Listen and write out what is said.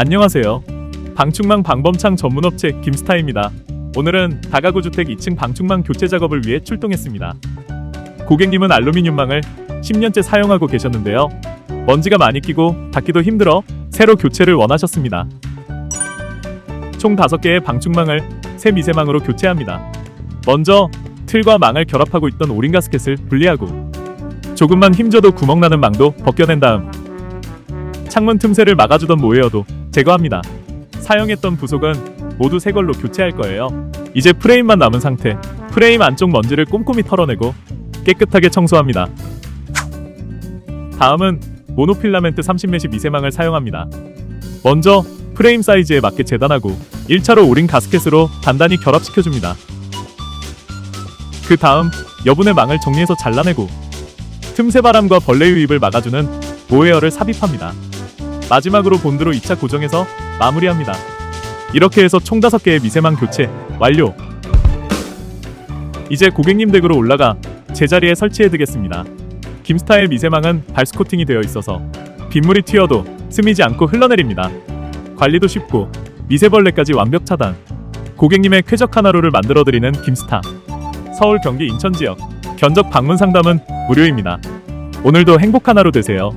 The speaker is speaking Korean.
안녕하세요. 방충망 방범창 전문업체 김스타입니다. 오늘은 다가구 주택 2층 방충망 교체 작업을 위해 출동했습니다. 고객님은 알루미늄망을 10년째 사용하고 계셨는데요. 먼지가 많이 끼고 닫기도 힘들어 새로 교체를 원하셨습니다. 총 5개의 방충망을 새 미세망으로 교체합니다. 먼저 틀과 망을 결합하고 있던 오링 가스켓을 분리하고 조금만 힘줘도 구멍나는 망도 벗겨낸 다음 창문 틈새를 막아주던 모웨어도 제거합니다. 사용했던 부속은 모두 새 걸로 교체할 거예요. 이제 프레임만 남은 상태. 프레임 안쪽 먼지를 꼼꼼히 털어내고 깨끗하게 청소합니다. 다음은 모노필라멘트 30메시 미세망을 사용합니다. 먼저 프레임 사이즈에 맞게 재단하고 1차로 오링 가스켓으로 단단히 결합시켜줍니다. 그 다음 여분의 망을 정리해서 잘라내고 틈새 바람과 벌레 유입을 막아주는 모웨어를 삽입합니다. 마지막으로 본드로 2차 고정해서 마무리합니다. 이렇게 해서 총 5개의 미세망 교체 완료. 이제 고객님 댁으로 올라가 제자리에 설치해 두겠습니다. 김스타의 미세망은 발스 코팅이 되어 있어서 빗물이 튀어도 스미지 않고 흘러내립니다. 관리도 쉽고 미세벌레까지 완벽 차단. 고객님의 쾌적한 하루를 만들어 드리는 김스타. 서울, 경기, 인천 지역 견적 방문 상담은 무료입니다. 오늘도 행복한 하루 되세요.